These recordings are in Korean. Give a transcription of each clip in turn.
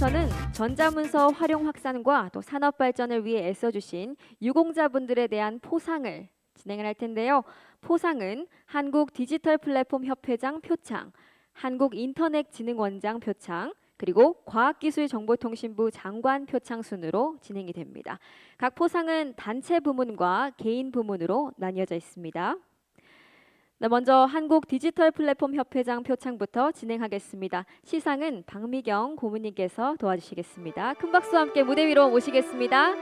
이어서는 전자문서 활용 확산과 또 산업 발전을 위해 애써주신 유공자분들에 대한 포상을 진행을 할 텐데요. 포상은 한국 디지털 플랫폼 협회장 표창, 한국 인터넷 진흥원장 표창, 그리고 과학기술정보통신부 장관 표창 순으로 진행이 됩니다. 각 포상은 단체 부문과 개인 부문으로 나뉘어져 있습니다. 네, 먼저 한국 디지털 플랫폼 협회장 표창부터 진행하겠습니다. 시상은 박미경 고문님께서 도와주시겠습니다. 큰 박수와 함께 무대 위로 모시겠습니다.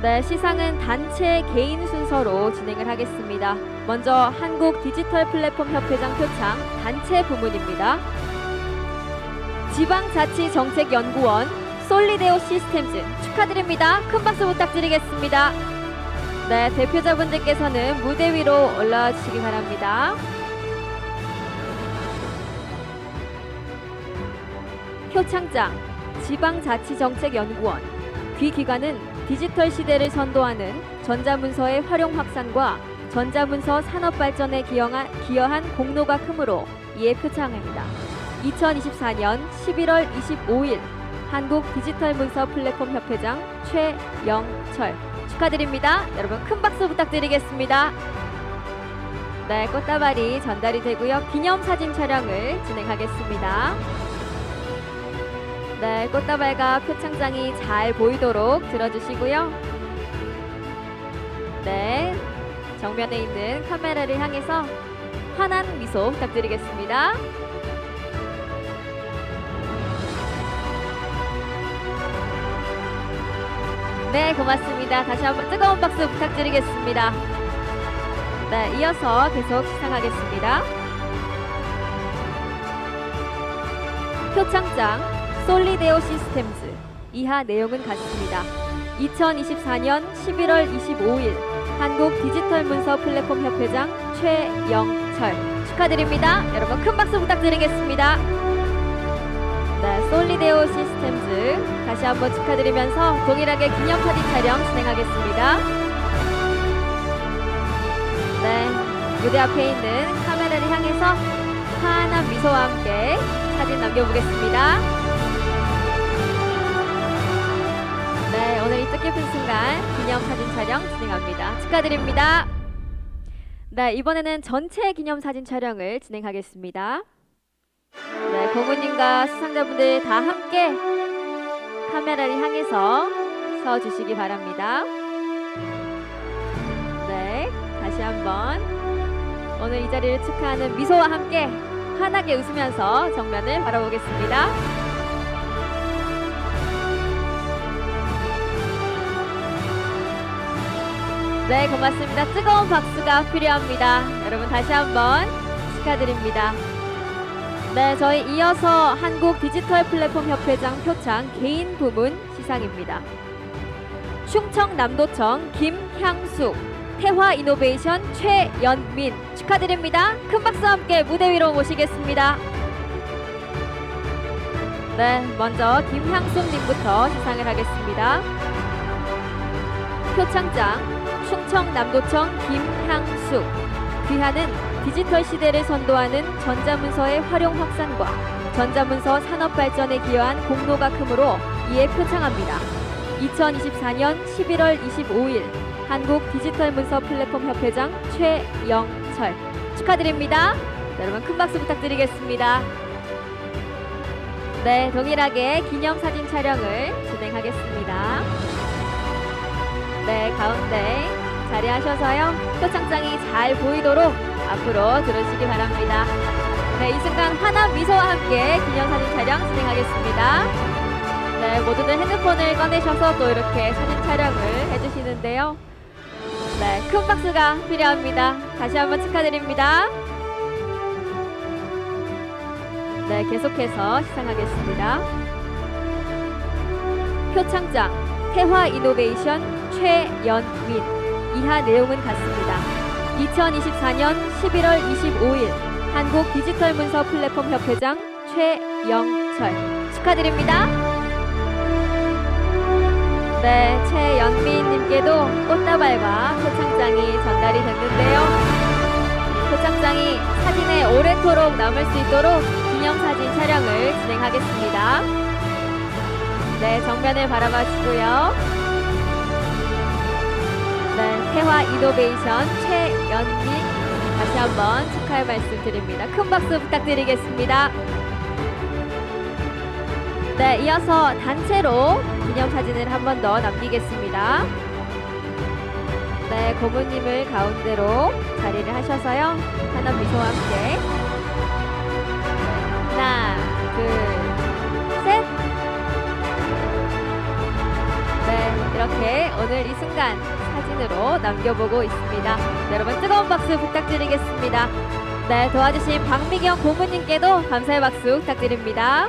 네, 시상은 단체 개인 순서로 진행을 하겠습니다. 먼저 한국 디지털 플랫폼 협회장 표창 단체 부문입니다. 지방자치정책연구원 솔리데오 시스템즈 축하드립니다. 큰 박수 부탁드리겠습니다. 네, 대표자분들께서는 무대 위로 올라와 주시기 바랍니다. 표창장 지방자치정책연구원 귀기관은 디지털 시대를 선도하는 전자문서의 활용 확산과 전자문서 산업 발전에 기여한, 기여한 공로가 크므로 이에 표창합니다. 2024년 11월 25일 한국 디지털 문서 플랫폼 협회장 최영철 축하드립니다. 여러분 큰 박수 부탁드리겠습니다. 네, 꽃다발이 전달이 되고요. 기념사진 촬영을 진행하겠습니다. 네, 꽃다발과 표창장이 잘 보이도록 들어주시고요. 네, 정면에 있는 카메라를 향해서 환한 미소 부탁드리겠습니다. 네, 고맙습니다. 다시 한번 뜨거운 박수 부탁드리겠습니다. 네, 이어서 계속 시상하겠습니다. 표창장 솔리데오 시스템즈 이하 내용은 같습니다. 2024년 11월 25일 한국 디지털 문서 플랫폼 협회장 최영철 축하드립니다. 여러분 큰 박수 부탁드리겠습니다. 네, 솔리데오 시스템즈 다시 한번 축하드리면서 동일하게 기념 사진 촬영 진행하겠습니다. 네, 무대 앞에 있는 카메라를 향해서 환한 미소와 함께 사진 남겨보겠습니다. 네, 오늘 이 뜻깊은 순간 기념 사진 촬영 진행합니다. 축하드립니다. 네, 이번에는 전체 기념 사진 촬영을 진행하겠습니다. 네, 고모님과 수상자분들 다 함께 카메라를 향해서 서 주시기 바랍니다. 네, 다시 한번 오늘 이 자리를 축하하는 미소와 함께 환하게 웃으면서 정면을 바라보겠습니다. 네, 고맙습니다. 뜨거운 박수가 필요합니다. 여러분 다시 한번 축하드립니다. 네, 저희 이어서 한국 디지털 플랫폼 협회장 표창 개인 부문 시상입니다. 충청 남도청 김향숙, 태화 이노베이션 최연민 축하드립니다. 큰 박수와 함께 무대 위로 모시겠습니다. 네, 먼저 김향숙님부터 시상을 하겠습니다. 표창장 충청 남도청 김향숙 귀하는 디지털 시대를 선도하는 전자문서의 활용 확산과 전자문서 산업 발전에 기여한 공로가 크므로 이에 표창합니다. 2024년 11월 25일 한국 디지털 문서 플랫폼 협회장 최영철 축하드립니다. 네, 여러분 큰 박수 부탁드리겠습니다. 네, 동일하게 기념사진 촬영을 진행하겠습니다. 네, 가운데 자리하셔서요. 표창장이 잘 보이도록 앞으로 들어주시기 바랍니다. 네, 이 순간 환한 미소와 함께 기념사진 촬영 진행하겠습니다. 네, 모두들 핸드폰을 꺼내셔서 또 이렇게 사진 촬영을 해주시는데요. 네, 큰 박수가 필요합니다. 다시 한번 축하드립니다. 네, 계속해서 시상하겠습니다. 표창장 태화 이노베이션 최연민 이하 내용은 같습니다. 2024년 11월 25일 한국 디지털 문서 플랫폼 협회장 최영철 축하드립니다. 네, 최연민님께도 꽃다발과 표창장이 전달이 됐는데요. 표창장이 사진에 오래도록 남을 수 있도록 기념사진 촬영을 진행하겠습니다. 네, 정면을 바라봐주고요. 네, 태화 이노베이션 최연민 다시 한번 축하의 말씀 드립니다. 큰 박수 부탁드리겠습니다. 네, 이어서 단체로 기념사진을 한 번 더 남기겠습니다. 네, 고모님을 가운데로 자리를 하셔서요. 하나 미소와 함께. 하나, 둘, 셋. 네, 이렇게 오늘 이 순간 사진으로 남겨보고 있습니다. 네, 여러분 뜨거운 박수 부탁드리겠습니다. 네, 도와주신 박미경 고모님께도 감사의 박수 부탁드립니다.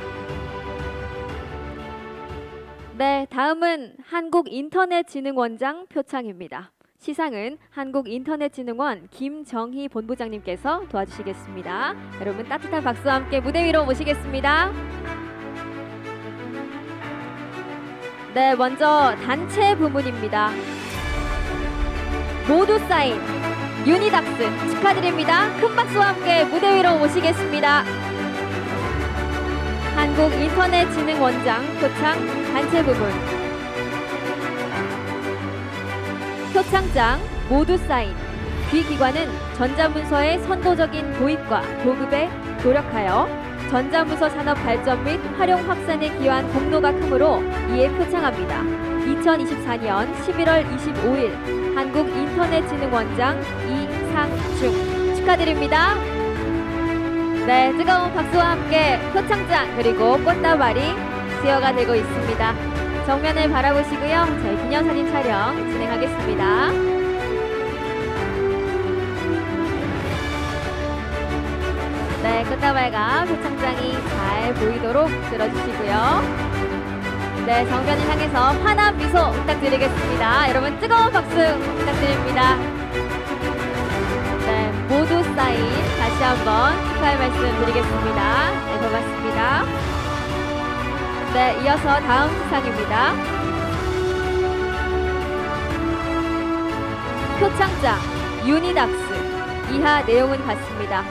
네, 다음은 한국인터넷진흥원장 표창입니다. 시상은 한국인터넷진흥원 김정희 본부장님께서 도와주시겠습니다. 여러분 따뜻한 박수와 함께 무대 위로 모시겠습니다. 네, 먼저 단체 부문입니다. 모두 사인 유니닥스 축하드립니다. 큰 박수와 함께 무대 위로 모시겠습니다. 한국인터넷진흥원장 표창 단체 부분 표창장 모두 사인 귀 기관은 전자문서의 선도적인 도입과 보급에 노력하여 전자문서 산업 발전 및 활용 확산에 기여한 공로가 크므로 이에 표창합니다. 2024년 11월 25일 한국인터넷진흥원장 이상중 축하드립니다. 네, 뜨거운 박수와 함께 표창장 그리고 꽃다발이 수여가 되고 있습니다. 정면을 바라보시고요. 저희 기념사진 촬영 진행하겠습니다. 네, 꽃다발과 표창장이 잘 보이도록 들어주시고요. 네, 정면을 향해서 환한 미소 부탁드리겠습니다. 여러분 뜨거운 박수 부탁드립니다. 네, 모두 사인 다시 한번 축하의 말씀 드리겠습니다. 네, 고맙습니다. 네, 이어서 다음 수상입니다. 표창장 유니닥스 이하 내용은 같습니다.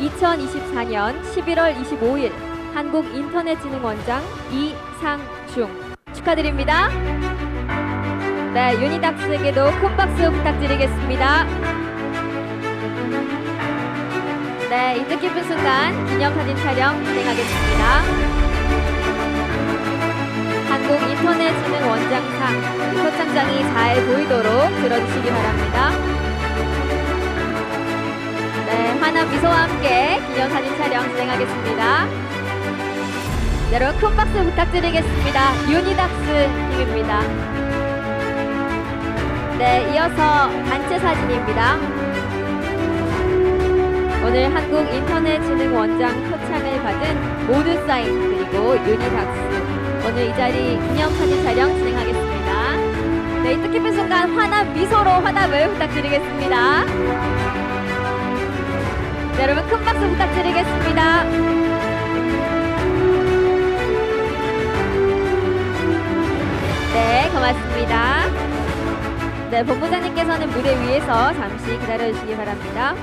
2024년 11월 25일 한국인터넷진흥원장 이상중 축하드립니다. 네, 유니닥스에게도 큰 박수 부탁드리겠습니다. 네, 이 뜻깊은 순간 기념사진 촬영 진행하겠습니다. 한국인터넷진흥원장상 표창장이 잘 보이도록 들어주시기 바랍니다. 네, 환한 미소와 함께 기념사진 촬영 진행하겠습니다. 네, 여러분 큰 박수 부탁드리겠습니다. 유니닥스 팀입니다. 네, 이어서 단체 사진입니다. 오늘 한국인터넷진흥원장 표창을 받은 모두 사인 그리고 유니닥스 오늘 이 자리 기념사진 촬영 진행하겠습니다. 네, 이 뜻깊은 순간 환한 미소로 화답을 부탁드리겠습니다. 네, 여러분 큰 박수 부탁드리겠습니다. 네, 고맙습니다. 네, 본부장님께서는 무대 위에서 잠시 기다려주시기 바랍니다.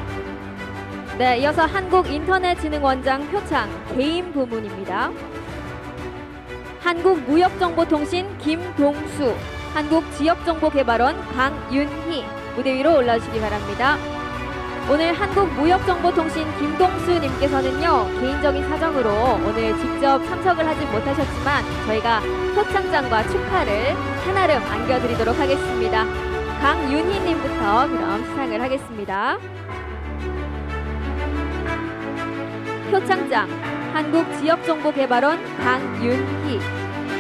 네, 이어서 한국인터넷진흥원장 표창 개인 부문입니다. 한국무역정보통신 김동수, 한국지역정보개발원 강윤희 무대 위로 올라주시기 바랍니다. 오늘 한국무역정보통신 김동수님께서는요 개인적인 사정으로 오늘 직접 참석을 하지 못하셨지만 저희가 표창장과 축하를 한아름 안겨드리도록 하겠습니다. 강윤희님부터 그럼 시상을 하겠습니다. 표창장 한국지역정보개발원 강윤희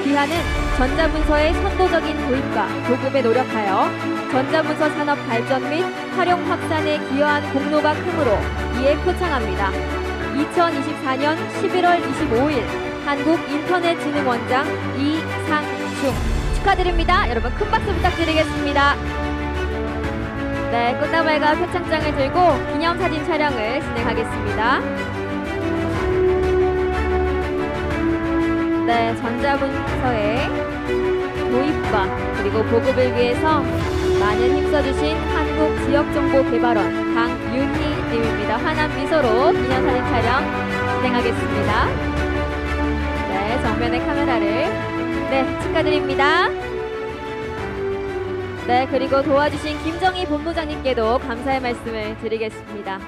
귀하는 전자문서의 선도적인 도입과 보급에 노력하여 전자문서 산업 발전 및 활용 확산에 기여한 공로가 크므로 이에 표창합니다. 2024년 11월 25일 한국인터넷진흥원장 이상중 축하드립니다. 여러분 큰 박수 부탁드리겠습니다. 네, 꽃다발과 표창장을 들고 기념사진 촬영을 진행하겠습니다. 네, 전자문서의 도입과 그리고 보급을 위해서 많은 힘써주신 한국지역정보개발원 강윤희님입니다. 환한 미소로 기념사진 촬영 진행하겠습니다. 네, 정면의 카메라를 네, 축하드립니다. 네, 그리고 도와주신 김정희 본부장님께도 감사의 말씀을 드리겠습니다.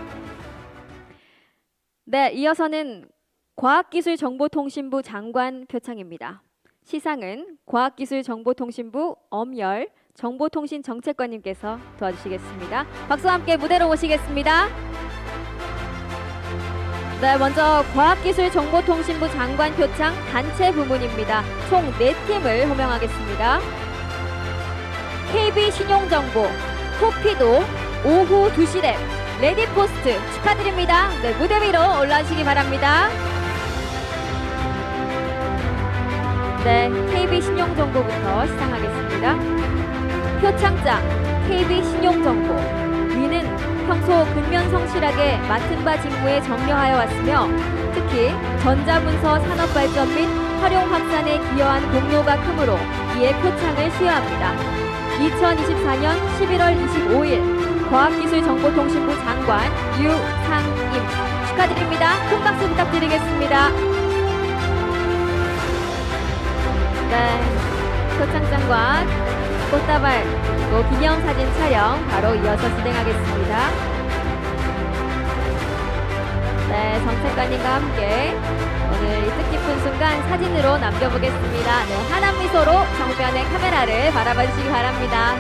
네, 이어서는 과학기술정보통신부 장관 표창입니다. 시상은 과학기술정보통신부 엄열 정보통신정책관님께서 도와주시겠습니다. 박수와 함께 무대로 모시겠습니다. 네, 먼저 과학기술정보통신부 장관 표창 단체 부문입니다. 총 4팀을 호명하겠습니다. KB 신용정보, 토피도, 오후 2시 랩, 레디포스트 축하드립니다. 네, 무대 위로 올라오시기 바랍니다. 네, KB 신용정보부터 시작하겠습니다. 표창장 KB 신용정보 위는 평소 근면 성실하게 맡은 바 직무에 정려하여 왔으며 특히 전자문서 산업 발전 및 활용 확산에 기여한 공로가 크므로 이에 표창을 수여합니다. 2024년 11월 25일 과학기술정보통신부 장관 유상임 축하드립니다. 큰 박수 부탁드리겠습니다. 네, 표창장과 꽃다발 그리고 기념사진 촬영 바로 이어서 진행하겠습니다. 네, 정책관님과 함께 오늘 이 뜻깊은 순간 사진으로 남겨보겠습니다. 네, 환한 미소로 정면의 카메라를 바라봐 주시기 바랍니다.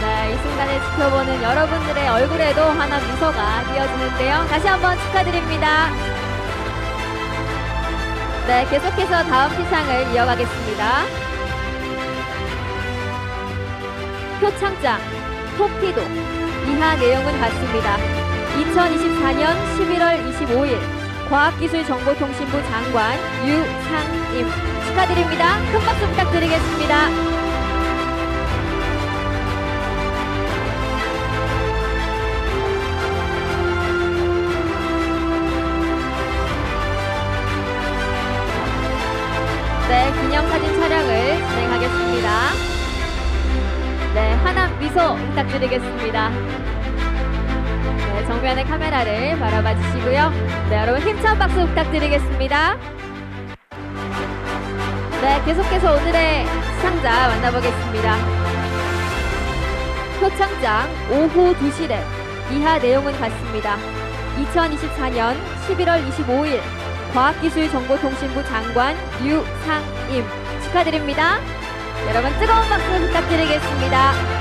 네, 이 순간을 지켜보는 여러분들의 얼굴에도 환한 미소가 띄어지는데요. 다시 한번 축하드립니다. 네, 계속해서 다음 시상을 이어가겠습니다. 표창장, 토피도 이하 내용은 같습니다. 2024년 11월 25일 과학기술정보통신부 장관 유상임 축하드립니다. 큰 박수 부탁드리겠습니다. 미소 부탁드리겠습니다. 네, 정면의 카메라를 바라봐 주시고요. 네, 여러분 힘찬 박수 부탁드리겠습니다. 네, 계속해서 오늘의 시상자 만나보겠습니다. 표창장 오후 2시래 이하 내용은 같습니다. 2024년 11월 25일 과학기술정보통신부 장관 유상임 축하드립니다. 여러분 뜨거운 박수 부탁드리겠습니다.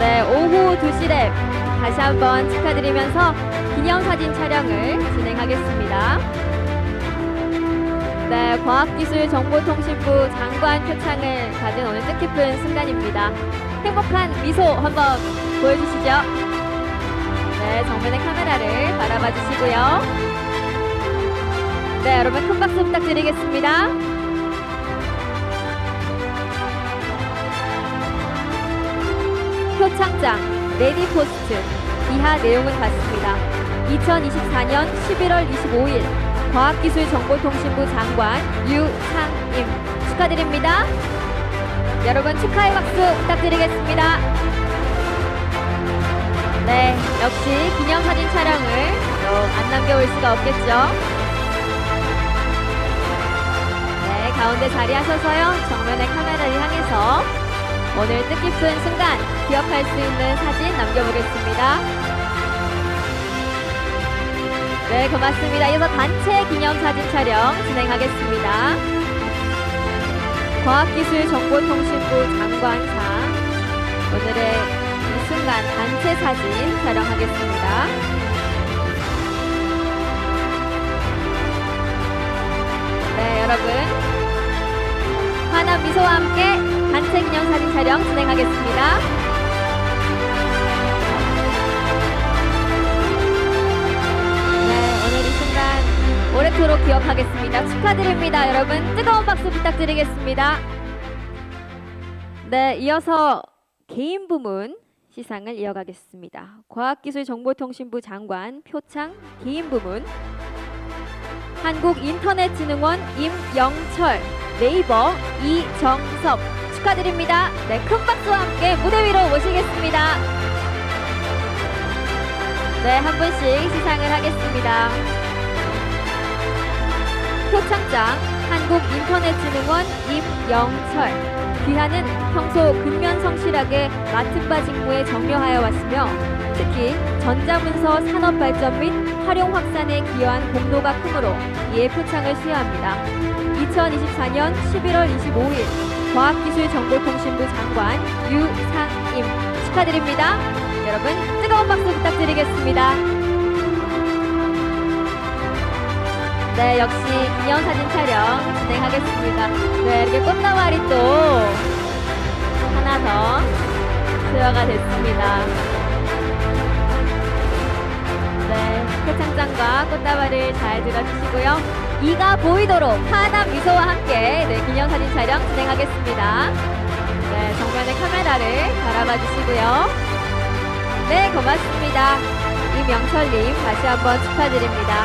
네, 오후 2시래 다시 한번 축하드리면서 기념사진 촬영을 진행하겠습니다. 네, 과학기술정보통신부 장관 표창을 받은 오늘 뜻깊은 순간입니다. 행복한 미소 한번 보여주시죠. 네, 정면의 카메라를 바라봐 주시고요. 네, 여러분 큰 박수 부탁드리겠습니다. 표창장, 레디포스트 이하 내용은 같습니다. 2024년 11월 25일 과학기술정보통신부 장관 유상임 축하드립니다. 여러분 축하의 박수 부탁드리겠습니다. 네, 역시 기념사진 촬영을 또안 남겨올 수가 없겠죠. 네, 가운데 자리하셔서요. 정면의 카메라를 향해서 오늘 뜻깊은 순간 기억할 수 있는 사진 남겨보겠습니다. 네, 고맙습니다. 이어서 단체 기념 사진 촬영 진행하겠습니다. 과학기술정보통신부 장관상 오늘의 이 순간 단체 사진 촬영하겠습니다. 네, 여러분. 환한 미소와 함께 기념 사진 촬영 진행하겠습니다. 네, 오래도록 기억하겠습니다. 축하드립니다, 여러분. 뜨거운 박수 부탁드리겠습니다. 네, 이어서 개인 부문 시상을 이어가겠습니다. 과학기술정보통신부 장관 표창 개인 부문 한국인터넷진흥원 임영철 네이버 이정섭 축하드립니다. 네, 큰 박수와 함께 무대 위로 모시겠습니다. 네, 한 분씩 시상을 하겠습니다. 표창장 한국인터넷진흥원 임영철 귀하는 평소 근면 성실하게 맡은 바 직무에 정려하여 왔으며 특히 전자문서 산업 발전 및 활용 확산에 기여한 공로가 크므로 이에 표창을 수여합니다. 2024년 11월 25일 과학기술정보통신부 장관 유상임 축하드립니다. 여러분 뜨거운 박수 부탁드리겠습니다. 네, 역시 기념사진 촬영 진행하겠습니다. 네, 이렇게 꽃다발이 또 하나 더 수여가 됐습니다. 네, 표창장과 꽃다발을 잘 들어주시고요. 이가 보이도록 환한 미소와 함께 네, 기념사진 촬영 진행하겠습니다. 네, 정면의 카메라를 바라봐 주시고요. 네, 고맙습니다. 이명철님 다시 한번 축하드립니다.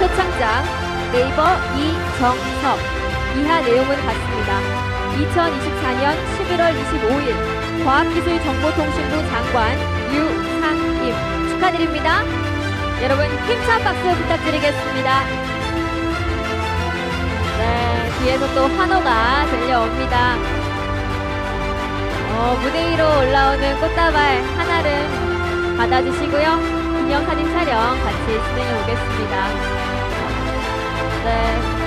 표창장 네이버 이정섭 이하 내용은 같습니다. 2024년 11월 25일 과학기술정보통신부 장관 유상임 축하드립니다. 여러분 힘찬 박수 부탁드리겠습니다. 네, 뒤에서 또 환호가 들려옵니다. 어, 무대 위로 올라오는 꽃다발 하나를 받아주시고요. 기념사진 촬영 같이 진행해 보겠습니다. 네.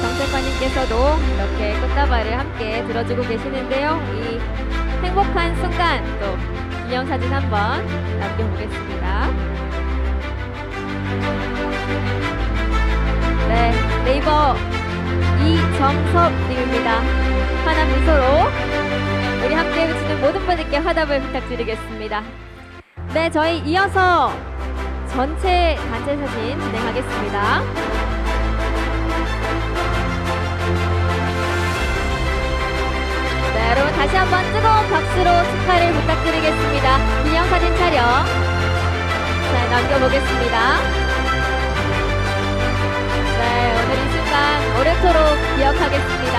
정책관님께서도 이렇게 꽃다발을 함께 들어주고 계시는데요. 이 행복한 순간 또 기념사진 한번 남겨보겠습니다. 네, 네이버 이정섭님입니다. 환한 미소로 우리 함께 해주시는 모든 분들께 화답을 부탁드리겠습니다. 네, 저희 이어서 전체 단체 사진 진행하겠습니다. 네, 여러분 다시 한번 뜨거운 박수로 축하를 부탁드리겠습니다. 기념사진 촬영 잘 남겨보겠습니다. 네, 오늘 이 순간 오래도록 기억하겠습니다.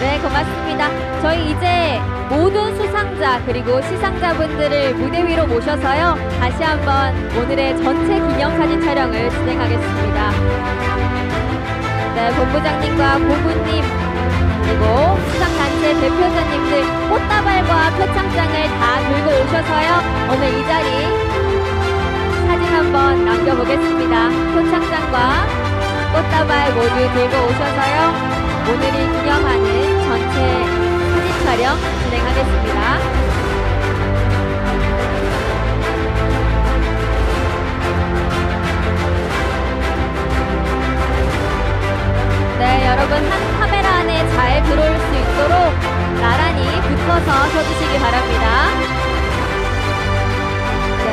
네, 고맙습니다. 저희 이제 모든 수상자 그리고 시상자분들을 무대 위로 모셔서요. 다시 한번 오늘의 전체 기념사진 촬영을 진행하겠습니다. 네, 본부장님과 고문님 그리고 수상단체 대표자님들 꽃다발과 표창장을 다 들고 오셔서요. 오늘 이 자리 사진 한번 남겨보겠습니다. 표창장과 꽃다발 모두 들고 오셔서요. 오늘을 기념하는 전체 사진 촬영 진행하겠습니다. 잘 들어올 수 있도록 나란히 붙어서 서주시기 바랍니다. 네.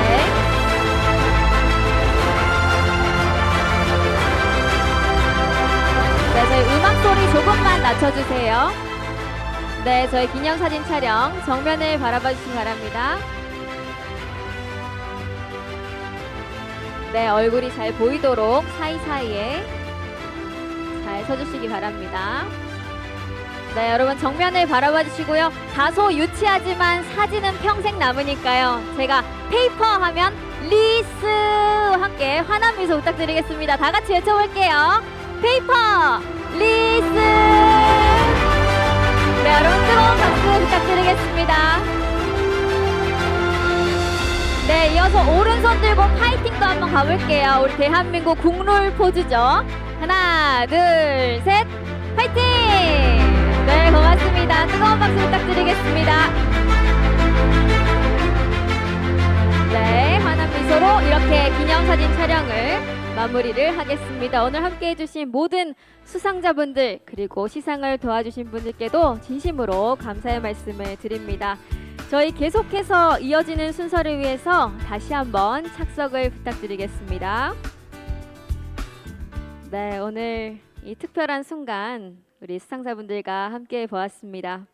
네, 저희 음악 소리 조금만 낮춰주세요. 네, 저희 기념사진 촬영 정면을 바라봐 주시기 바랍니다. 네, 얼굴이 잘 보이도록 사이사이에 잘 서주시기 바랍니다. 네, 여러분 정면을 바라봐 주시고요. 다소 유치하지만 사진은 평생 남으니까요. 제가 페이퍼 하면 리스 함께 환한 미소 부탁드리겠습니다. 다 같이 외쳐볼게요. 페이퍼 리스 네 여러분 뜨거운 박수 부탁드리겠습니다 네 이어서 오른손 들고 파이팅도 한번 가볼게요 우리 대한민국 국룰 포즈죠 하나 둘 셋 파이팅 네 고맙습니다 뜨거운 박수 부탁드리겠습니다 네 환한 미소로 이렇게 기념사진 촬영을 마무리를 하겠습니다. 오늘 함께 해주신 모든 수상자분들 그리고 시상을 도와주신 분들께도 진심으로 감사의 말씀을 드립니다. 저희 계속해서 이어지는 순서를 위해서 다시 한번 착석을 부탁드리겠습니다. 네, 오늘 이 특별한 순간 우리 수상자분들과 함께 보았습니다.